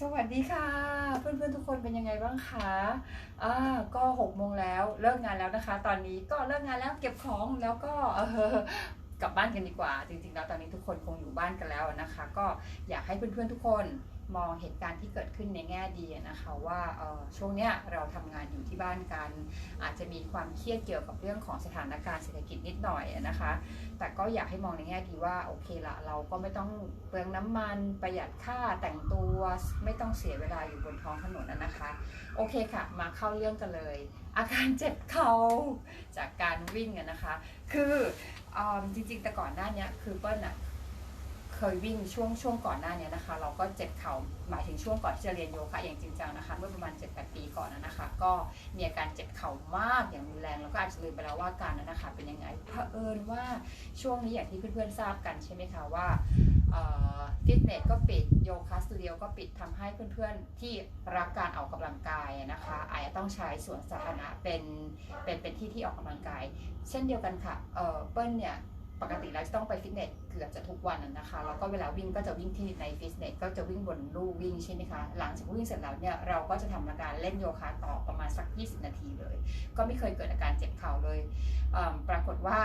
สวัสดีค่ะ เพื่อนๆทุกคนเป็นยังไงบ้างคะอ่าก็หกโมงแล้วเลิกงานแล้วนะคะ ตอนนี้ก็เลิกงานแล้วเก็บของแล้วก็เออกลับบ้านกันดีกว่า จริงๆแล้วตอนนี้ทุกคนคงอยู่บ้านกันแล้วนะคะ ก็อยากให้เพื่อนๆทุกคน มองเหตุการณ์ที่เกิดขึ้นในแง่ดีนะคะว่าช่วงเนี้ยเราทำงานอยู่ที่บ้านกัน อาจจะมีความเครียดเกี่ยวกับเรื่องของสถานการณ์เศรษฐกิจนิดหน่อยนะคะ แต่ก็อยากให้มองในแง่ดีว่าโอเคละเราก็ไม่ต้องเปลืองน้ำมันประหยัดค่าแต่งตัวไม่ต้องเสียเวลาอยู่บนท้องถนนนะคะ โอเคค่ะ มาเข้าเรื่องกันเลย อาการเจ็บเข่าจากการวิ่งนะคะ คืออจริงๆแต่ก่อนหน้านี้คือเปิ้ลอะ เคยวิ่งช่วงช่วงก่อนหน้าเนี้ยนะคะ เราก็เจ็บเข่าหมายถึงช่วงก่อนที่จะเรียนโยคะอย่างจริงจังนะคะเมื่อประมาณ7-8ปีก่อนนะคะ ก็มีอาการเจ็บเข่ามากอย่างรุนแรงแล้วก็อาจจะลืมไปแล้วว่าการนั้นนะคะเป็นยังไงเผอิญว่าช่วงนี้อย่างที่เพื่อนๆทราบกันใช่ไหมคะว่าฟิตเนสก็ปิดโยคะสตูดิโอก็ปิดทำให้เพื่อนๆที่รักการออกกำลังกายนะคะอาจจะต้องใช้สวนสาธารณะเป็นเป็นเป็นที่ที่ออกกำลังกาย เช่นเดียวกันค่ะเอ่อเปิ้ลเนี่ย ปกติแล้วจะต้องไปฟิตเนสเกือบจะทุกวันนะคะแล้วก็เวลาวิ่งก็จะวิ่งที่ในฟิตเนสก็จะวิ่งบนลู่วิ่งใช่ไหมคะหลังจากวิ่งเสร็จแล้วเนี่ยเราก็จะทำการเล่นโยคะต่อประมาณสัก 20 นาทีเลย ก็ไม่เคยเกิดอาการเจ็บเข่าเลยเปรากฏว่า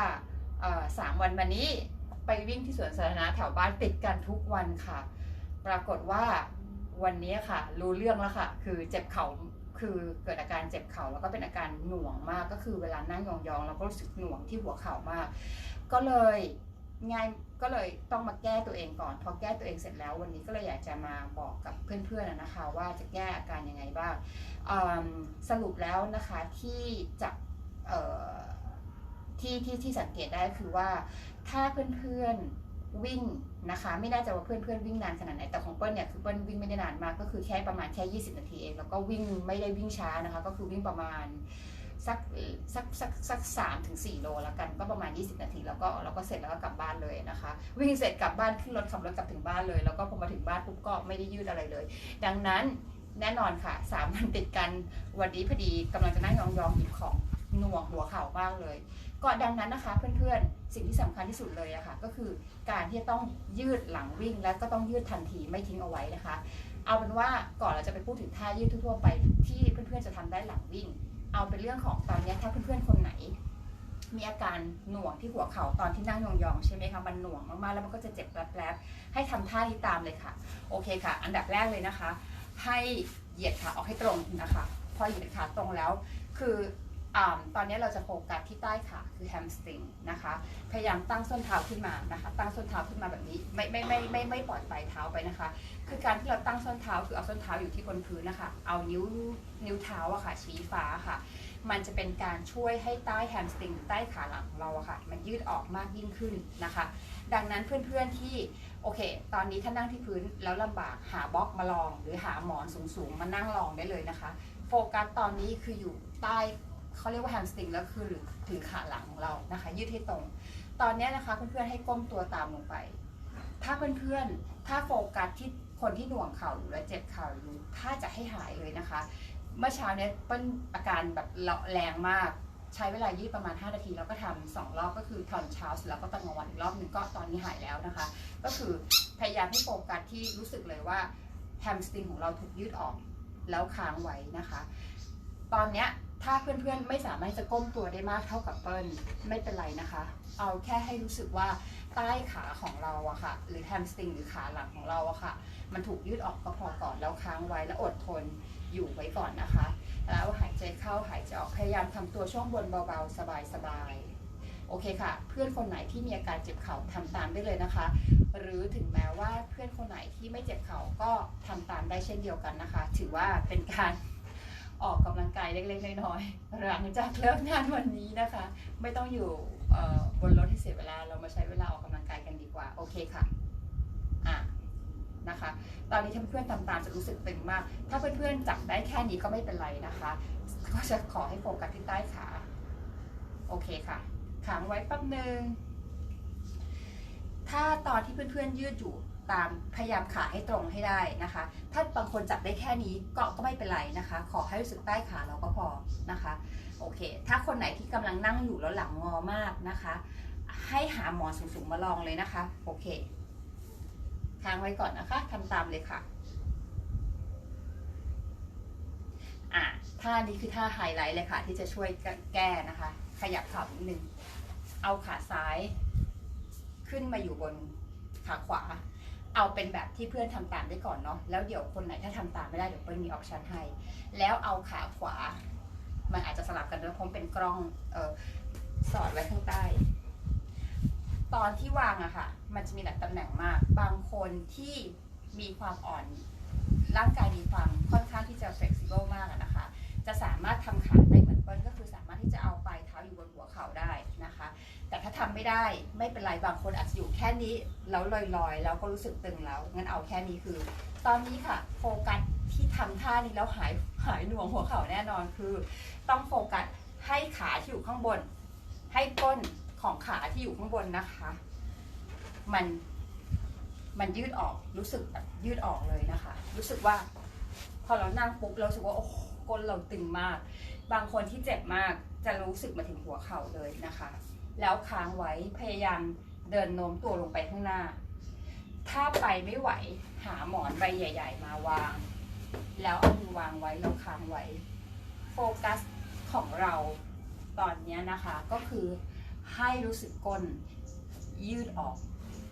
สามวันมานี้ไปวิ่งที่สวนสาธารณะแถวบ้านติดกันทุกวันค่ะ ปรากฏว่าวันนี้ค่ะ รู้เรื่องแล้วค่ะ คือเจ็บเข่าคือเกิดอาการเจ็บเข่าแล้วก็เป็นอาการหน่วงมากก็คือเวลานั่งยองๆเราก็รู้สึกหน่วงที่หัวเข่ามาก ก็เลยง่ายก็เลยต้องมาแก้ตัวเองก่อน พอแก้ตัวเองเสร็จแล้ววันนี้ก็เลยอยากจะมาบอกกับเพื่อนๆนะคะ ว่าจะแก้อาการยังไงบ้างสรุปแล้วนะคะที่จะที่ที่ที่สังเกตได้คือว่าถ้าเพื่อนๆวิ่งนะคะ ไม่แน่ใจว่าเพื่อนๆวิ่งนานขนาดไหนแต่ของเปิ้ลเนี่ยคือเปิ้ลวิ่งไม่ได้นานมากก็คือแค่ประมาณแค่ 20 นาทีเองแล้วก็วิ่งไม่ได้วิ่งช้านะคะ ก็คือวิ่งประมาณ สักสักสักสักสามถึงสี่โลแล้วกัน ก็ประมาณ 20 นาทีแล้วก็แล้วก็เสร็จแล้วก็กลับบ้านเลยนะคะ วิ่งเสร็จกลับบ้านขึ้นรถขับรถกลับถึงบ้านเลย แล้วก็พอมาถึงบ้านปุ๊บก็ไม่ได้ยืดอะไรเลย ดังนั้นแน่นอนค่ะสามวันติดกันวันนี้พอดีกำลังจะนั่งยองๆหยิบของหน่วงหัวเข่ามากเลยก็ดังนั้นนะคะเพื่อนๆ สิ่งที่สำคัญที่สุดเลยอะค่ะก็คือการที่ต้องยืดหลังวิ่งและก็ต้องยืดทันทีไม่ทิ้งเอาไว้นะคะ เอาเป็นว่าก่อนเราจะไปพูดถึงท่ายืดทั่วไปที่เพื่อนๆจะทำได้หลังวิ่ง เอาเป็นเรื่องของตอนนี้ถ้าเพื่อนๆคนไหน มีอาการหน่วงที่หัวเข่าตอนที่นั่งยองๆใช่ไหมคะมันหน่วงมากๆแล้วมันก็จะเจ็บแปลบๆให้ทำท่านี้ตามเลยค่ะ โอเคค่ะ อันดับแรกเลยนะคะ ให้เหยียดขาออกให้ตรงนะคะ พอเหยียดขาตรงแล้ว คือ ตอนนี้เราจะโฟกัสที่ใต้ขาคือแฮมสตริงนะคะ พยายามตั้งส้นเท้าขึ้นมานะคะ ตั้งส้นเท้าขึ้นมาแบบนี้ ไม่ไม่ไม่ไม่ไม่ปล่อยปลายเท้าไปนะคะ คือการที่เราตั้งส้นเท้าคือเอาส้นเท้าอยู่ที่บนพื้นนะคะ เอานิ้วนิ้วเท้าอะค่ะ ชี้ฟ้าค่ะ มันจะเป็นการช่วยให้ใต้แฮมสตริงใต้ขาหลังของเราอะค่ะ มันยืดออกมากยิ่งขึ้นนะคะ ดังนั้นเพื่อนๆที่โอเค ตอนนี้ถ้านั่งที่พื้นแล้วลำบากหาบล็อกมาลอง หรือหาหมอนสูงๆมานั่งลองได้เลยนะคะ โฟกัสตอนนี้คืออยู่ใต้ เขาเรียกว่าแฮมสตริงแล้วคือหรือถึงขาหลังของเรานะคะ ยืดให้ตรง ตอนนี้นะคะเพื่อนๆให้ก้มตัวตามลงไป ถ้าเพื่อนๆถ้าโฟกัสที่คนที่หน่วงเข่าอยู่และเจ็บเข่าอยู่ถ้าจะให้หายเลยนะคะ เมื่อเช้าเนี้ยเปิ้ลอาการแบบแรงมากใช้เวลายืดประมาณ 5 นาที แล้วก็ทำสองรอบก็คือตอนเช้าเสร็จแล้วก็ตอนกลางวันอีกรอบหนึ่งก็ตอนนี้หายแล้วนะคะ ก็คือพยายามให้โฟกัสที่รู้สึกเลยว่าแฮมสตริงของเราถูกยืดออกแล้วค้างไว้นะคะ ตอนเนี้ย ถ้าเพื่อนๆไม่สามารถจะก้มตัวได้มากเท่ากับเปิ้ลไม่เป็นไรนะคะ เอาแค่ให้รู้สึกว่าใต้ขาของเราอะค่ะ หรือแฮมสตริงหรือขาหลังของเราอะค่ะ มันถูกยืดออกก็พอก่อนแล้วค้างไว้แล้วอดทนอยู่ไว้ก่อนนะคะ แล้วหายใจเข้าหายใจออกพยายามทำตัวช่วงบนเบาๆ สบายๆโอเคค่ะ เพื่อนคนไหนที่มีอาการเจ็บเข่าทำตามได้เลยนะคะ หรือถึงแม้ว่าเพื่อนคนไหนที่ไม่เจ็บเข่าก็ทำตามได้เช่นเดียวกันนะคะ ถือว่าเป็นการ ออกกำลังกายเล็กๆน้อยๆหลังจากเลิกงานวันนี้นะคะ ไม่ต้องอยู่บนรถที่เสียเวลาเรามาใช้เวลาออกกำลังกายกันดีกว่าโอเคค่ะอะนะคะ ตอนนี้ถ้าเพื่อนๆทำตามจะรู้สึกตึงมาก ถ้าเพื่อนๆจับได้แค่นี้ก็ไม่เป็นไรนะคะ ก็จะขอให้โฟกัสที่ใต้ขาโอเคค่ะค้างไว้แป๊บหนึ่งถ้าตอนที่เพื่อนๆยืดอยู่ ตามพยายามขาให้ตรงให้ได้นะคะ ถ้าบางคนจับได้แค่นี้ก็ก็ไม่เป็นไรนะคะ ขอให้รู้สึกใต้ขาเราก็พอนะคะโอเค ถ้าคนไหนที่กำลังนั่งอยู่แล้วหลังงอมากนะคะ ให้หาหมอนสูงๆมาลองเลยนะคะโอเคค้างไว้ก่อนนะคะทำตามเลยค่ะอะท่านี้คือท่าไฮไลท์เลยค่ะ ที่จะช่วยแก้นะคะ ขยับขานิดนึงเอาขาซ้าย ขึ้นมาอยู่บนขาขวา เอาเป็นแบบที่เพื่อนทำตามได้ก่อนเนาะแล้วเดี๋ยวคนไหนถ้าทำตามไม่ได้เดี๋ยวเปิ้ลมีออปชันให้ แล้วเอาขาขวา มันอาจจะสลับกันด้วยเพราะมันเป็นกล้องเออสอดไว้ข้างใต้ ตอนที่วางอะค่ะ มันจะมีหลายตำแหน่งมาก บางคนที่มีความอ่อนร่างกายมีความค่อนข้างที่จะ flexible มากนะคะ จะสามารถทำขาได้เหมือนเปิ้ลก็คือสามารถที่จะเอาปลายเท้าอยู่บนหัวเข่าได้ แต่ถ้าทำไม่ได้ไม่เป็นไรบางคนอาจจะอยู่แค่นี้แล้วลอยๆ แล้วก็รู้สึกตึงแล้วงั้นเอาแค่นี้คือ ตอนนี้ค่ะโฟกัสที่ทำท่านี้แล้วหายหายหน่วงหัวเข่าแน่นอนคือ ต้องโฟกัสให้ขาที่อยู่ข้างบน ให้ก้นของขาที่อยู่ข้างบนนะคะ มันมันยืดออกรู้สึกแบบยืดออกเลยนะคะ รู้สึกว่า พอเรานั่งปุ๊บเราสึกว่าโอ้ก้นเราตึงมาก บางคนที่เจ็บมากจะรู้สึกมาถึงหัวเข่าเลยนะคะ แล้วค้างไว้พยายามเดินโน้มตัวลงไปข้างหน้า ถ้าไปไม่ไหวหาหมอนใบใหญ่ ๆ มาวาง แล้วเอามือวางไว้แล้วค้างไว้ โฟกัสของเราตอนนี้นะคะก็คือให้รู้สึกก้นยืดออก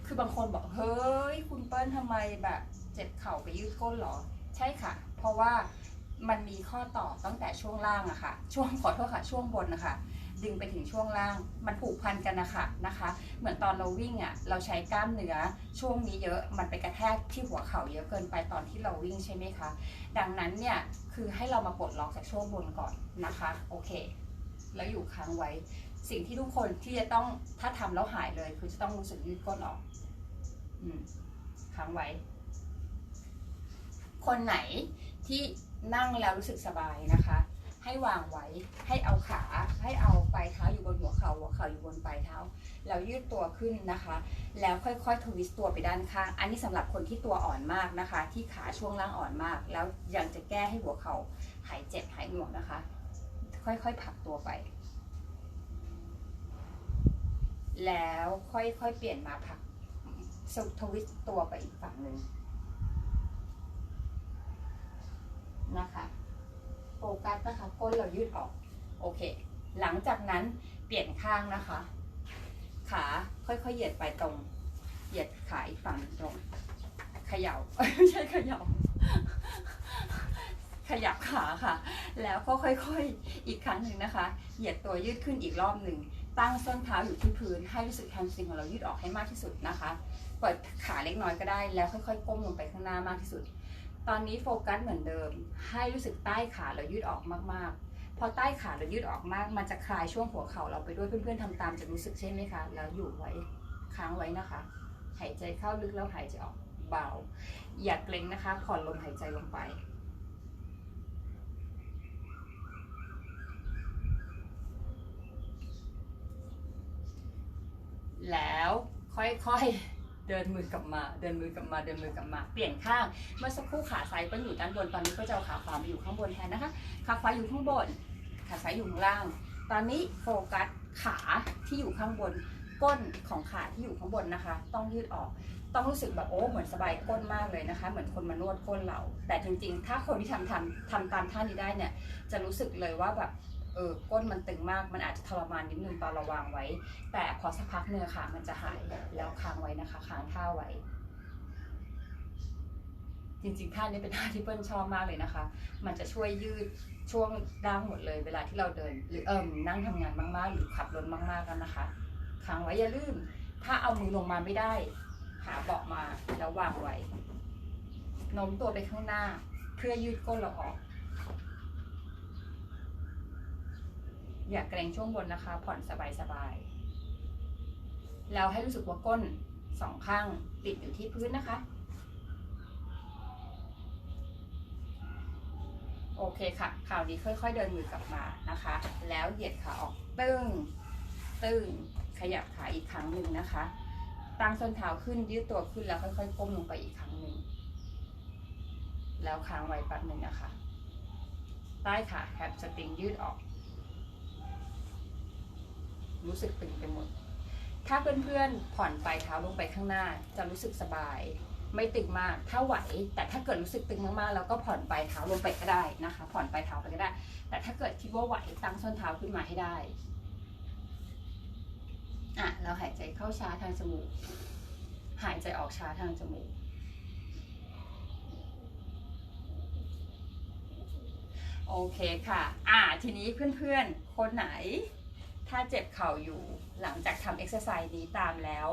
คือบางคนบอกเฮ้ยคุณเปิ้ลทำไมแบบเจ็บเข่าไปยืดก้นหรอ ใช่ค่ะ เพราะว่ามันมีข้อต่อตั้งแต่ช่วงล่างอะค่ะ ช่วงขอโทษค่ะ ช่วงบนนะคะ ดึงไปถึงช่วงล่าง มันผูกพันกันนะคะนะคะ เหมือนตอนเราวิ่งอะเราใช้กล้ามเนื้อช่วงนี้เยอะมันไปกระแทกที่หัวเข่าเยอะเกินไปตอนที่เราวิ่งใช่ไหมคะ ดังนั้นเนี่ยคือให้เรามาปลดล็อกจากช่วงบนก่อนนะคะโอเค แล้วอยู่ค้างไว้ สิ่งที่ทุกคนที่จะต้องถ้าทำแล้วหายเลยคือจะต้องรู้สึกยืดก้นออกอืค้างไว้ คนไหนที่นั่งแล้วรู้สึกสบายนะคะ ให้วางไว้ให้เอาขาให้เอาปลายเท้าอยู่บนหัวเขา่าหัวเข่าอยู่บนปลายเท้าแล้วยืดตัวขึ้นนะคะ แล้วค่อยๆทวิสต์ตัวไปด้านข้าง อันนี้สำหรับคนที่ตัวอ่อนมากนะคะ ที่ขาช่วงล่างอ่อนมาก แล้วยังจะแก้ให้หัวเขา่าหายเจ็บหายหน่วงนะคะ ค่อยๆผลักตัวไป แล้วค่อยๆเปลี่ยนมาผลักสุทวิสต์ตัวไปอีกฝั่งหนึ่งนะคะ โฟกัสนะคะก้นเรายืดออก โอเค หลังจากนั้นเปลี่ยนข้างนะคะ ขาค่อยๆเหยียดไปตรง เหยียดขาอีกฝั่งตรงเขย่าไม่ใช่เขย่าขยับขาค่ะ แล้วก็ค่อยๆ อีกครั้งหนึ่งนะคะ เหยียดตัวยืดขึ้นอีกรอบหนึ่ง ตั้งส้นเท้าอยู่ที่พื้น ให้รู้สึกแฮมสตริงของเรายืดออกให้มากที่สุดนะคะ เปิดขาเล็กน้อยก็ได้ แล้วค่อยๆ ก้มลงไปข้างหน้ามากที่สุด ตอนนี้โฟกัสเหมือนเดิม ให้รู้สึกใต้ขาเรายืดออกมากๆ พอใต้ขาเรายืดออกมาก มันจะคลายช่วงหัวเข่าเราไปด้วยเพื่อนๆทำตามจะรู้สึกใช่ไหมคะ แล้วอยู่ไว้ค้างไว้นะคะ หายใจเข้าลึกแล้วหายใจออกเบา อย่าเกร็งนะคะ ผ่อนลมหายใจลงไปแล้วค่อยๆ เดินมือกลับมา เดินมือกลับมา เดินมือกลับมา เปลี่ยนข้าง เมื่อสักครู่ขาซ้ายเปิ้ลอยู่ด้านบน ตอนนี้ก็จะเอาขาขวามาอยู่ข้างบนแทนนะคะ ขาขวาอยู่ข้างบน ขาซ้ายอยู่ข้างล่าง ตอนนี้โฟกัสขาที่อยู่ข้างบน ก้นของขาที่อยู่ข้างบนนะคะ ต้องยืดออก ต้องรู้สึกแบบโอ้ เหมือนสบายก้นมากเลยนะคะ เหมือนคนมานวดก้นเรา แต่จริงๆ ถ้าคนที่ทำทำทำตามท่านี้ได้เนี่ย จะรู้สึกเลยว่าแบบ ออก้นมันตึงมากมันอาจจะทรมานนิดนึงตอนเราวางไว้ แต่พอสักพักเนื้อะค่ะมันจะหายแล้วค้างไว้นะคะค้างท่าไว้ จริงๆท่านี้เป็นท่าที่เปิ้ลชอบมากเลยนะคะ มันจะช่วยยืดช่วงล่างหมดเลย เวลาที่เราเดิน หรือเอิมนั่งทำงานมากๆ หรือขับรถมากๆกันนะคะค้างไว้อย่าลืมถ้าเอามือลงมาไม่ได้ หาเบาะมาแล้ววางไว้โน้มตัวไปข้างหน้า เพื่อยืดก้นเราออก อย่าเกรงช่วงบนนะคะ ผ่อนสบายๆแล้วให้รู้สึกว่าก้นสองข้างติดอยู่ที่พื้นนะคะ โอเคค่ะคราวนี้ค่อย ๆ เดินมือกลับมานะคะ แล้วเหยียดขาออกตึงตึงขยับขาอีกครั้งหนึ่งนะคะตั้งส้นเท้าขึ้นยืดตัวขึ้นแล้วค่อยๆก้มลงไปอีกครั้งหนึ่งแล้วค้างไว้แป๊บหนึ่งนะคะใต้ขาแฮปสตริงยืดออก รู้สึกตึงไปหมด ถ้าเพื่อนๆผ่อนปลายเท้าลงไปข้างหน้า จะรู้สึกสบาย ไม่ตึงมาก ถ้าไหว แต่ถ้าเกิดรู้สึกตึงมากๆ แล้วก็ผ่อนปลายเท้าลงไปก็ได้นะคะ ผ่อนปลายเท้าไปก็ได้ แต่ถ้าเกิดคิดว่าไหวตั้งส้นเท้าขึ้นมาให้ได้อะเราหายใจเข้าช้าทางจมูก หายใจออกช้าทางจมูก โอเคค่ะ อ่าทีนี้เพื่อนๆ คนไหน ถ้าเจ็บเข่าอยู่หลังจากทำเอ็กซ์ไซส์นี้ตามแล้ว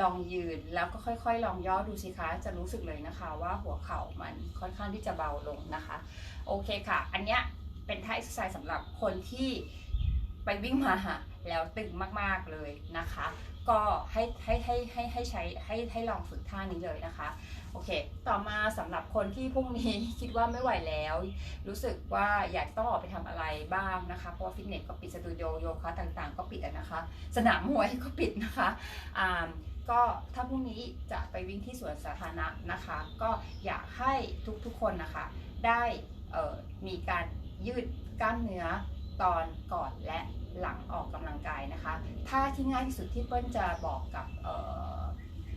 ลองยืนแล้วก็ค่อยๆ ลองย่อดูสิคะ จะรู้สึกเลยนะคะว่าหัวเข่ามันค่อนข้างที่จะเบาลงนะคะ โอเคค่ะ อันเนี้ยเป็นท่าเอ็กซ์ไซส์สำหรับคนที่ไปวิ่งมาแล้วตึงมากๆเลยนะคะ ก็ให้ให้ให้ให้ให้ใช้ให้ให้ลองฝึกท่านี้เลยนะคะโอเค ต่อมาสำหรับคนที่พรุ่งนี้คิดว่าไม่ไหวแล้ว รู้สึกว่าอยากต้องออกไปทำอะไรบ้างนะคะ เพราะว่าฟิตเนสก็ปิดสตูดิโอโยคะต่างๆ ก็ปิดนะคะ สนามมวยก็ปิดนะคะอ่าก็ถ้าพรุ่งนี้จะไปวิ่งที่สวนสาธารณะนะคะ ก็อยากให้ทุกๆคนนะคะ ได้มีการยืดกล้ามเนื้อ ตอนก่อนและหลังออกกำลังกายนะคะท่าที่ง่ายที่สุดที่เปิ้ลจะบอกกับ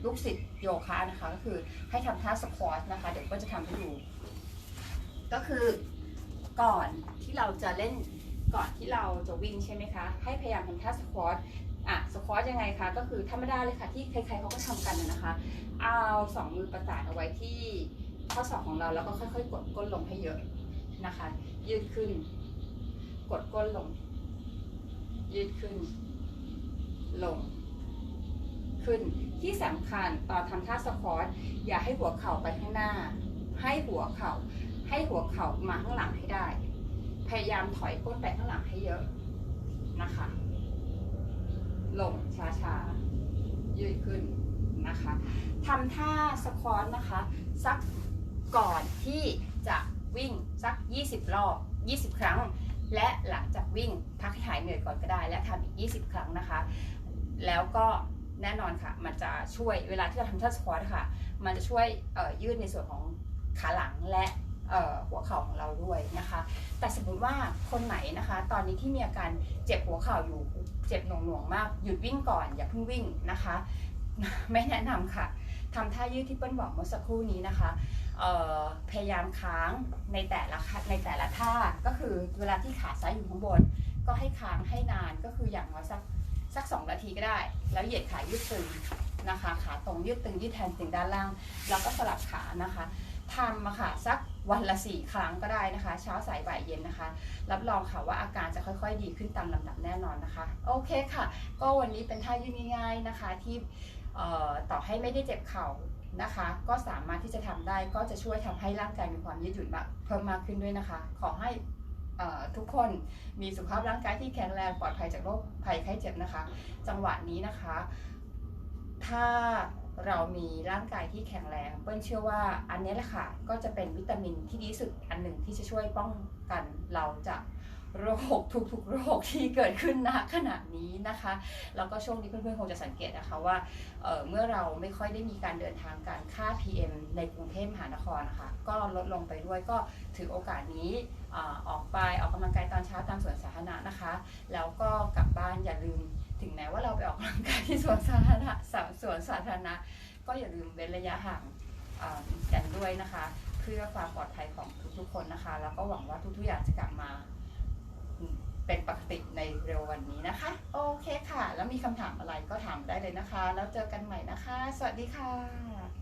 ลูกศิษย์โยคะนะคะก็คือให้ทำท่าสควอตนะคะ เดี๋ยวเปิ้ลจะทำให้ดู ก็คือก่อนที่เราจะเล่นก่อนที่เราจะวิ่งใช่ไหมคะ ให้พยายามทำท่าสควอตอะสควอตยังไงคะก็คือธรรมดาเลยค่ะที่ใครๆเขาก็ทำกันนะนะคะ เอาสองมือประสานเอาไว้ที่ข้อศอกของเราแล้วก็ค่อยๆ กดก้นลงให้เยอะนะคะ ยืดขึ้น กดก้นลง ยืดขึ้น ลง ขึ้นที่สำคัญตอนทำท่าสควอตอย่าให้หัวเข่าไปข้างหน้า ให้หัวเข่า ให้หัวเข่ามาข้างหลังให้ได้ พยายามถอยก้นไปข้างหลังให้เยอะนะคะ ลงช้าๆ ยืดขึ้นนะคะทำท่าสควอตนะคะ สักก่อนที่จะวิ่งสัก 20 รอบ 20 ครั้ง และหลังจากวิ่งพักให้หายเหนื่อยก่อนก็ได้ และทำอีก 20 ครั้งนะคะ แล้วก็แน่นอนค่ะ มันจะช่วยเวลาที่เราทำท่าสควอตค่ะ มันจะช่วยยืดในส่วนของขาหลังและหัวเข่าของเราด้วยนะคะ แต่สมมติว่าคนไหนนะคะ ตอนนี้ที่มีอาการเจ็บหัวเข่าอยู่เจ็บหน่วงๆมาก หยุดวิ่งก่อนอย่าเพิ่งวิ่งนะคะ ไม่แนะนำค่ะทำท่ายืดที่เปิ้ลบอกเมื่อสักครู่นี้นะคะ พยายามค้างในแต่ละในแต่ละท่าก็คือเวลาที่ขาซ้ายอยู่ข้างบน ก็ให้ค้างให้นานก็คืออย่างน้อยสักสักสองนาทีก็ได้ แล้วเหยียดขายืดตึงนะคะ ขาตรงยืดตึงยืดแทนตึงด้านล่าง แล้วก็สลับขานะคะทำมาค่ะสักวันละสี่ครั้งก็ได้นะคะ เช้าสายบ่ายเย็นนะคะ รับรองค่ะว่าอาการจะค่อยๆ ดีขึ้นตามลำดับแน่นอนนะคะ โอเคค่ะ ก็วันนี้เป็นท่ายืดง่าย ๆนะคะ ที่ต่อให้ไม่ได้เจ็บเข่า นะคะ ก็สามารถที่จะทำได้ก็จะช่วยทำให้ร่างกายมีความยืดหยุ่นมากเพิ่มมากขึ้นด้วยนะคะ ขอให้ทุกคนมีสุขภาพร่างกายที่แข็งแรงปลอดภัยจากโรคภัยไข้เจ็บนะคะ จังหวะนี้นะคะ ถ้าเรามีร่างกายที่แข็งแรงเปิ้ลเชื่อว่าอันนี้แหละค่ะ ก็จะเป็นวิตามินที่ดีสุดอันหนึ่งที่จะช่วยป้องกันเราจาก โรคทุกๆโรคที่เกิดขึ้นณขณะนี้นะคะ แล้วก็ช่วงนี้เพื่อนๆคงจะสังเกตนะคะว่าเเมื่อเราไม่ค่อยได้มีการเดินทางการค่า PM ในกรุงเทพมหานครนะคะก็ลดลงไปด้วยก็ถือโอกาสนี้อออกไปออกกำลังกายตอนเช้าตามสวนสาธารณะนะคะ แล้วก็กลับบ้านอย่าลืมถึงแม้ว่าเราไปออกกำลังกายที่สวนสาธารณะสสวนสาธารณะ ก็อย่าลืมเว้นระยะห่างกันด้วยนะคะ เพื่อความปลอดภัยของทุกๆคนนะคะ แล้วก็หวังว่าทุกๆอย่างจะกลับมา เป็นปกติในเร็ววันนี้นะคะ โอเคค่ะ แล้วมีคำถามอะไรก็ถามได้เลยนะคะ แล้วเจอกันใหม่นะคะ สวัสดีค่ะ